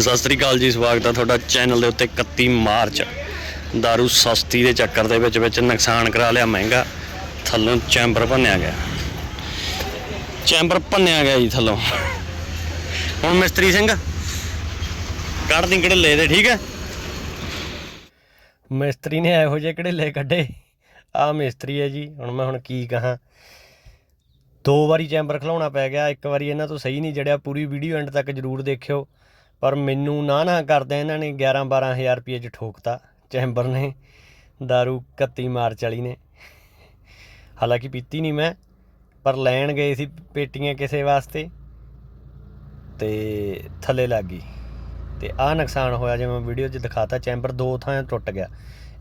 ਸਤਿ ਸ੍ਰੀ ਅਕਾਲ ਜੀ, ਸਵਾਗਤ ਹੈ ਤੁਹਾਡਾ ਚੈਨਲ ਦੇ ਉੱਤੇ 31 ਮਾਰਚ। दारू ਸਸਤੀ ਦੇ ਚੱਕਰ ਦੇ ਵਿੱਚ ਵਿੱਚ ਨੁਕਸਾਨ ਕਰਾ ਲਿਆ ਮਹਿੰਗਾ। ਥੱਲੋਂ ਚੈਂਬਰ ਭੰਨਿਆ ਗਿਆ। ਚੈਂਬਰ ਭੰਨਿਆ ਗਿਆ ਜੀ ਥੱਲੋਂ। ਹੁਣ ਮਿਸਤਰੀ ਸਿੰਘ, ਕੱਢ ਦੀ ਕਿਹੜੇ ਲੈ ਦੇ, ਠੀਕ ਹੈ? ਮਿਸਤਰੀ ਨੇ ਇਹੋ ਜਿਹੇ ਕਿਹੜੇ ਲੈ ਕੱਢੇ? ਆ ਮਿਸਤਰੀ ਹੈ ਜੀ, ਹੁਣ ਮੈਂ ਹੁਣ ਕੀ ਕਹਾਂ। ਦੋ ਵਾਰੀ ਚੈਂਬਰ ਖਲਾਉਣਾ ਪੈ ਗਿਆ, ਇੱਕ ਵਾਰੀ ਇਹਨਾਂ ਤੋਂ ਸਹੀ ਨਹੀਂ ਜੜਿਆ। ਪੂਰੀ ਵੀਡੀਓ ਐਂਡ ਤੱਕ ਜਰੂਰ ਦੇਖਿਓ। ਪਰ ਮੈਨੂੰ ਨਾ ਨਾ ਕਰਦੇ ਇਹਨਾਂ ਨੇ 11 12000 ਰੁਪਏ ਚ ਠੋਕਤਾ, ਚੈਂਬਰ ਨੇ दारू 31 ਮਾਰਚ ਵਾਲੀ ਨੇ। ਹਾਲਾਂਕਿ ਪੀਤੀ ਨਹੀਂ ਮੈਂ, ਪਰ ਲੈਣ ਗਏ ਸੀ ਪੇਟੀਆਂ ਕਿਸੇ ਵਾਸਤੇ ਤੇ ਥੱਲੇ ਲੱਗ ਗਈ। ਤੇ ਆਹ ਨੁਕਸਾਨ ਹੋਇਆ ਜਿਵੇਂ ਵੀਡੀਓ 'ਚ ਦਿਖਾਤਾ, ਚੈਂਬਰ ਦੋ ਥਾਂ ਟੁੱਟ ਗਿਆ।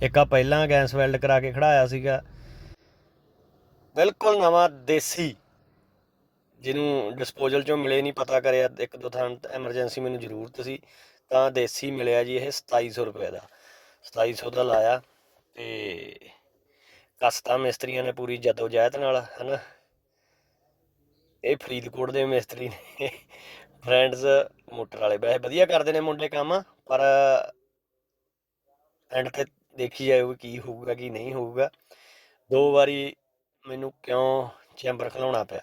ਇੱਕ ਆ ਪਹਿਲਾਂ ਗੈਸ ਵੈਲਡ ਕਰਾ ਕੇ ਖੜਾਇਆ ਸੀਗਾ। ਬਿਲਕੁਲ ਨਵਾਂ ਦੇਸੀ ਜਿਹਨੂੰ ਡਿਸਪੋਜ਼ਲ ਚੋਂ ਮਿਲੇ ਨਹੀਂ ਪਤਾ ਕਰਿਆ, ਇੱਕ ਦੋ ਥਾਂ ਐਮਰਜੈਂਸੀ ਮੈਨੂੰ ਜ਼ਰੂਰਤ ਸੀ, ਤਾਂ ਦੇਸੀ ਮਿਲਿਆ ਜੀ ਇਹ 2700 ਰੁਪਏ ਦਾ। 2700 ਦਾ ਲਾਇਆ ਤੇ ਕਸਤਾ ਮਿਸਤਰੀਆਂ ਨੇ ਪੂਰੀ ਜਦੋਜਹਿਦ ਨਾਲ, ਹਨਾ? ਇਹ ਫਰੀਦਕੋਟ ਦੇ ਮਿਸਤਰੀ ਨੇ। ਫਰੈਂਡਸ ਮੋਟਰ ਵਾਲੇ, ਵੈਸੇ ਵਧੀਆ ਕਰਦੇ ਨੇ ਮੁੰਡੇ ਕੰਮ, ਪਰ ਐਂਡ ਤੇ ਦੇਖੀ ਜਾਊਗੀ ਕੀ ਹੋਊਗਾ, ਕੀ ਨਹੀਂ ਹੋਊਗਾ। ਦੋ ਵਾਰੀ ਮੈਨੂੰ ਕਿਉਂ ਚੈਂਬਰ ਖਲਾਉਣਾ ਪਿਆ?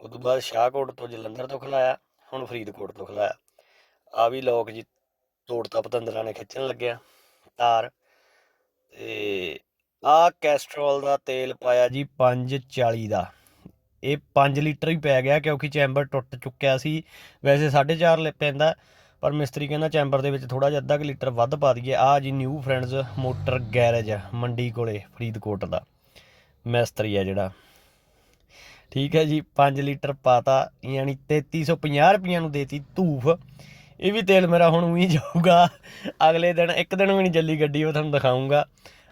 ਉਦੋਂ ਬਾਅਦ ਸ਼ਾਹਕੋਟ ਤੋਂ ਜਲੰਧਰ ਤੋਂ ਖਲਾਇਆ, ਹੁਣ ਫਰੀਦਕੋਟ ਤੋਂ ਖਲਾਇਆ। ਆ ਵੀ ਲੋਕ ਜੀ ਤੋੜਤਾ ਪਤੰਦਰਾਂ ਨੇ ਖਿੱਚਣ ਲੱਗਿਆ, ਤਾਰ। ਤੇ ਆ ਕੈਸਟਰੋਲ ਦਾ ਤੇਲ ਪਾਇਆ ਜੀ 540 ਦਾ। ਇਹ 5 ਲੀਟਰ ਹੀ ਪੈ ਗਿਆ ਕਿਉਂਕਿ ਚੈਂਬਰ ਟੁੱਟ ਚੁੱਕਿਆ ਸੀ। ਵੈਸੇ 4.5 ਪੈਂਦਾ, ਪਰ ਮਿਸਤਰੀ ਕਹਿੰਦਾ ਚੈਂਬਰ ਦੇ ਵਿੱਚ ਥੋੜਾ ਜਿਹਾ ਅੱਧਾ ਕੁ ਲੀਟਰ ਵੱਧ ਪਾ ਦਈਏ। ਆ ਜੀ ਨਿਊ ਫਰੈਂਡਸ ਮੋਟਰ ਗੈਰੇਜ ਮੰਡੀ ਕੋਲੇ, ਫਰੀਦਕੋਟ ਦਾ। ਮਿਸਤਰੀ ਆ ਜਿਹੜਾ। ਠੀਕ ਹੈ ਜੀ 5 ਲੀਟਰ ਪਾਤਾ, ਯਾਨੀ 3350 ਰੁਪਈਆਂ ਨੂੰ ਦੇਤੀ ਧੂਫ। ਇਹ ਵੀ ਤੇਲ ਮੇਰਾ ਹੁਣ ਉਹੀ ਜਾਊਗਾ। ਅਗਲੇ ਦਿਨ, ਇੱਕ ਦਿਨ ਵੀ ਨਹੀਂ ਚੱਲੀ ਗੱਡੀ, ਉਹ ਤੁਹਾਨੂੰ ਦਿਖਾਉਂਗਾ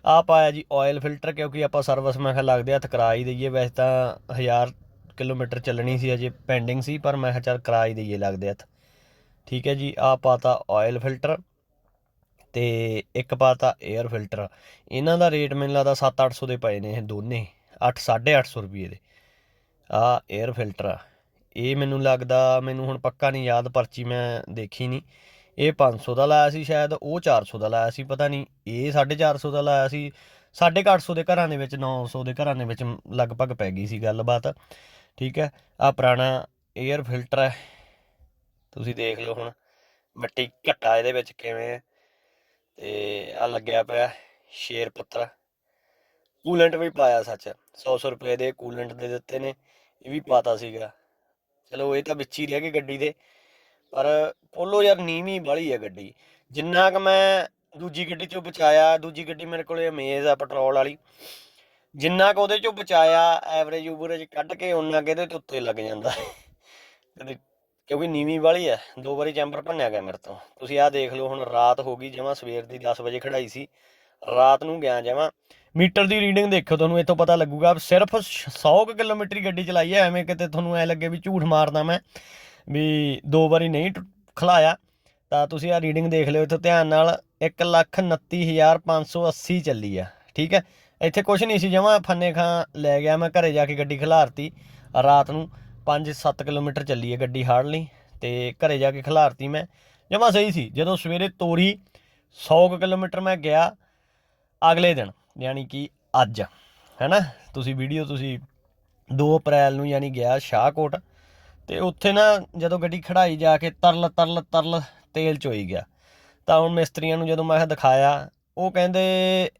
ਆ ਪਾਇਆ ਜੀ ਆਇਲ ਫਿਲਟਰ ਕਿਉਂਕਿ ਆਪਾਂ ਸਰਵਿਸ ਮੈਂ ਕਿਹਾ ਲੱਗਦੇ ਹੱਥ ਕਰਾ ਹੀ ਦਈਏ। ਵੈਸੇ ਤਾਂ 1000 ਕਿਲੋਮੀਟਰ ਚੱਲਣੀ ਸੀ ਅਜੇ ਪੈਂਡਿੰਗ ਸੀ, ਪਰ ਮੈਂ ਕਿਹਾ ਚੱਲ ਕਰਾ ਹੀ ਦਈਏ ਲੱਗਦੇ ਹੱਥ। ਠੀਕ ਹੈ ਜੀ ਆ ਪਾਤਾ ਆਇਲ ਫਿਲਟਰ ਤੇ ਇੱਕ ਪਾਤਾ 에ਅਰ ਫਿਲਟਰ ਇਹਨਾਂ ਦਾ ਰੇਟ ਮੈਨੂੰ ਲੱਗਦਾ 7-800 ਦੇ ਪਏ ਨੇ ਇਹ ਦੋਨੇ 8 850 ਰੁਪਏ ਦੇ। ਆ 에ਅਰ ਫਿਲਟਰ ਆ। ਇਹ ਮੈਨੂੰ ਲੱਗਦਾ, ਮੈਨੂੰ ਹੁਣ ਪੱਕਾ ਨਹੀਂ ਯਾਦ, ਪਰਚੀ ਮੈਂ ਦੇਖੀ ਨਹੀਂ। ਇਹ 500 ਦਾ ਲਾਇਆ ਸੀ ਸ਼ਾਇਦ, ਉਹ 400 ਦਾ ਲਾਇਆ ਸੀ, ਪਤਾ ਨਹੀਂ। ਇਹ 450 ਦਾ ਲਾਇਆ ਸੀ। 850 ਦੇ ਘਰਾਂ ਦੇ ਵਿੱਚ 900 ਦੇ ਘਰਾਂ ਦੇ ਵਿੱਚ ਲਗਭਗ ਪੈ ਗਈ ਸੀ ਗੱਲਬਾਤ। ਠੀਕ ਹੈ ਆ ਪੁਰਾਣਾ 에ਅਰ ਫਿਲਟਰ ਹੈ। ਤੁਸੀਂ ਦੇਖ ਲਓ ਹੁਣ, ਮਿੱਟੀ ਘੱਟਾ ਇਹਦੇ ਵਿੱਚ ਕਿਵੇਂ ਹੈ। ਤੇ ਆ ਲੱਗਿਆ ਪਿਆ ਸ਼ੇਰ ਪੁੱਤਰ। ਕੂਲੈਂਟ ਵੀ ਪਾਇਆ ਸੱਚ। 100 ਰੁਪਏ ਦੇ ਕੂਲੈਂਟ ਦੇ ਦਿੱਤੇ ਨੇ। ਇਹ ਵੀ ਪਾਤਾ ਸੀਗਾ। ਚਲੋ ਇਹ ਤਾਂ ਵਿੱਚ ਹੀ ਰਹਿ ਗਏ ਗੱਡੀ ਦੇ। ਪਰ ਪੋਲੋ ਯਾਰ ਨੀਵੀਂ ਬੜੀ ਹੈ ਗੱਡੀ। ਜਿੰਨਾ ਕ ਮੈਂ ਦੂਜੀ ਗੱਡੀ ਚੋਂ ਬਚਾਇਆ, ਦੂਜੀ ਗੱਡੀ ਮੇਰੇ ਕੋਲੇ ਅਮੇਜ਼ ਆ ਪੈਟਰੋਲ ਵਾਲੀ। ਜਿੰਨਾ ਕ ਉਹਦੇ ਚੋਂ ਬਚਾਇਆ ਐਵਰੇਜ ਉਵਰੇਜ ਕੱਢ ਕੇ ਉਹਨਾਂ ਇਹਦੇ ਤੇ ਉੱਤੇ ਲੱਗ ਜਾਂਦਾ। ਕਦੇ ਕਿਉਂਕਿ ਨੀਵੀਂ ਵਾਲੀ ਹੈ ਦੋ ਵਾਰੀ ਚੈਂਬਰ ਭੰਨਿਆ ਗਿਆ ਮੇਰੇ ਤੋਂ। ਤੁਸੀਂ ਆਹ ਦੇਖ ਲਓ, ਹੁਣ ਰਾਤ ਹੋ ਗਈ, ਜਮਾਂ ਸਵੇਰ ਦੀ 10 ਵਜੇ ਖੜਾਈ ਸੀ। ਰਾਤ ਨੂੰ ਗਿਆ ਜਮਾਂ ਮੀਟਰ ਦੀ ਰੀਡਿੰਗ ਦੇਖੋ ਤੁਹਾਨੂੰ, ਇੱਥੋਂ ਪਤਾ ਲੱਗੂਗਾ। ਸਿਰਫ 100 ਕੁ ਕਿਲੋਮੀਟਰ ਗੱਡੀ ਚਲਾਈ ਹੈ, ਐਵੇਂ ਕਿਤੇ ਤੁਹਾਨੂੰ ਐ ਲੱਗੇ ਵੀ ਝੂਠ ਮਾਰਦਾ ਮੈਂ, ਵੀ ਦੋ ਵਾਰੀ ਨਹੀਂ ਟੁ- ਖਲਾਇਆ। ਤਾਂ ਤੁਸੀਂ ਆ ਰੀਡਿੰਗ ਦੇਖ ਲਿਓ, ਇੱਥੋਂ ਧਿਆਨ ਨਾਲ 129580 ਚੱਲੀ ਆ, ਠੀਕ ਹੈ? ਇੱਥੇ ਕੁਝ ਨਹੀਂ ਸੀ, ਜਮਾਂ ਫੰਨੇ ਖਾਂ ਲੈ ਗਿਆ ਮੈਂ, ਘਰੇ ਜਾ ਕੇ ਗੱਡੀ ਖਿਲਾਰਤੀ। ਰਾਤ ਨੂੰ 5-7 ਕਿਲੋਮੀਟਰ ਚੱਲੀ ਹੈ ਗੱਡੀ ਹਾਰਡਲੀ, ਤੇ ਘਰੇ ਜਾ ਕੇ ਖਿਲਾਰਤੀ ਮੈਂ। ਜਮਾਂ ਸਹੀ ਸੀ, ਜਦੋਂ ਸਵੇਰੇ ਤੋਰੀ 100 ਕੁ ਕਿਲੋਮੀਟਰ ਮੈਂ ਗਿਆ ਅਗਲੇ ਦਿਨ, ਯਾਨੀ ਕਿ ਅੱਜ, ਹੈਨਾ? ਤੁਸੀਂ ਵੀਡੀਓ ਤੁਸੀਂ 2 ਅਪ੍ਰੈਲ ਨੂੰ ਯਾਨੀ ਗਿਆ ਸ਼ਾਹਕੋਟ, ਤੇ ਉੱਥੇ ਨਾ ਜਦੋਂ ਗੱਡੀ ਖੜਾਈ ਜਾ ਕੇ ਤਰਲ ਤਰਲ ਤਰਲ ਤੇਲ ਚੋਈ ਗਿਆ, ਤਾਂ ਹੁਣ ਮਿਸਤਰੀਆਂ ਨੂੰ ਜਦੋਂ ਮੈਂ ਦਿਖਾਇਆ, ਉਹ ਕਹਿੰਦੇ,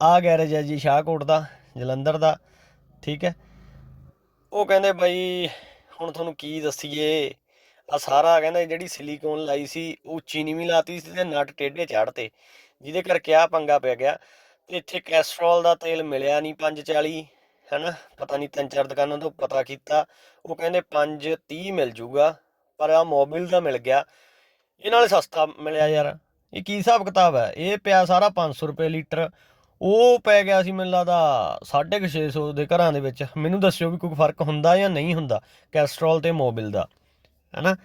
ਆ ਗੈਰੇਜ ਹੈ ਜੀ ਸ਼ਾਹਕੋਟ ਦਾ, ਜਲੰਧਰ ਦਾ, ਠੀਕ ਹੈ? ਉਹ ਕਹਿੰਦੇ, ਬਈ, ਹੁਣ ਤੁਹਾਨੂੰ ਕੀ ਦੱਸੀਏ? ਆ ਸਾਰਾ ਕਹਿੰਦਾ ਜਿਹੜੀ ਸਿਲੀਕੋਨ ਲਾਈ ਸੀ, ਉਹ ਚੀਨੀ ਵੀ ਲਾਤੀ ਸੀ ਤੇ ਨਟ ਟੇਢੇ ਚੜ੍ਹਤੇ। ਜਿਹਦੇ ਕਰਕੇ ਆ ਪੰਗਾ ਪੈ ਗਿਆ। ਤੇ ਇੱਥੇ ਕੈਸਟਰੋਲ ਦਾ ਤੇਲ ਮਿਲਿਆ ਨਹੀਂ 540 ਹੈਨਾ? ਪਤਾ ਨਹੀਂ ਤਿੰਨ ਚਾਰ ਦੁਕਾਨਾਂ ਤੋਂ ਪਤਾ ਕੀਤਾ। ਉਹ ਕਹਿੰਦੇ 530 ਮਿਲ ਜੂਗਾ, ਪਰ ਆ ਮੋਬਿਲ ਦਾ ਮਿਲ ਗਿਆ। ਇਹ ਨਾਲੇ ਸਸਤਾ ਮਿਲਿਆ ਯਾਰ। ਇਹ ਕੀ ਹਿਸਾਬ ਕਿਤਾਬ ਹੈ? ਇਹ ਪਿਆ ਸਾਰਾ 500 ਰੁਪਏ ਲੀਟਰ। ਉਹ ਪੈ ਗਿਆ ਸੀ, ਮੈਨੂੰ ਲੱਗਦਾ 650 ਦੇ ਘਰਾਂ ਦੇ ਵਿੱਚ। ਮੈਨੂੰ ਦੱਸਿਓ ਵੀ ਕੋਈ ਫ਼ਰਕ ਹੁੰਦਾ ਜਾਂ ਨਹੀਂ ਹੁੰਦਾ ਕੈਸਟਰੋਲ ਤੇ ਮੋਬਿਲ ਦਾ, ਹੈਨਾ?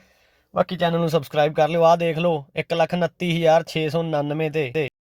ਬਾਕੀ ਚੈਨਲ ਨੂੰ ਸਬਸਕ੍ਰਾਈਬ ਕਰ ਲਿਓ ਆਹ ਦੇਖ ਲਓ 129699 ਤੇ।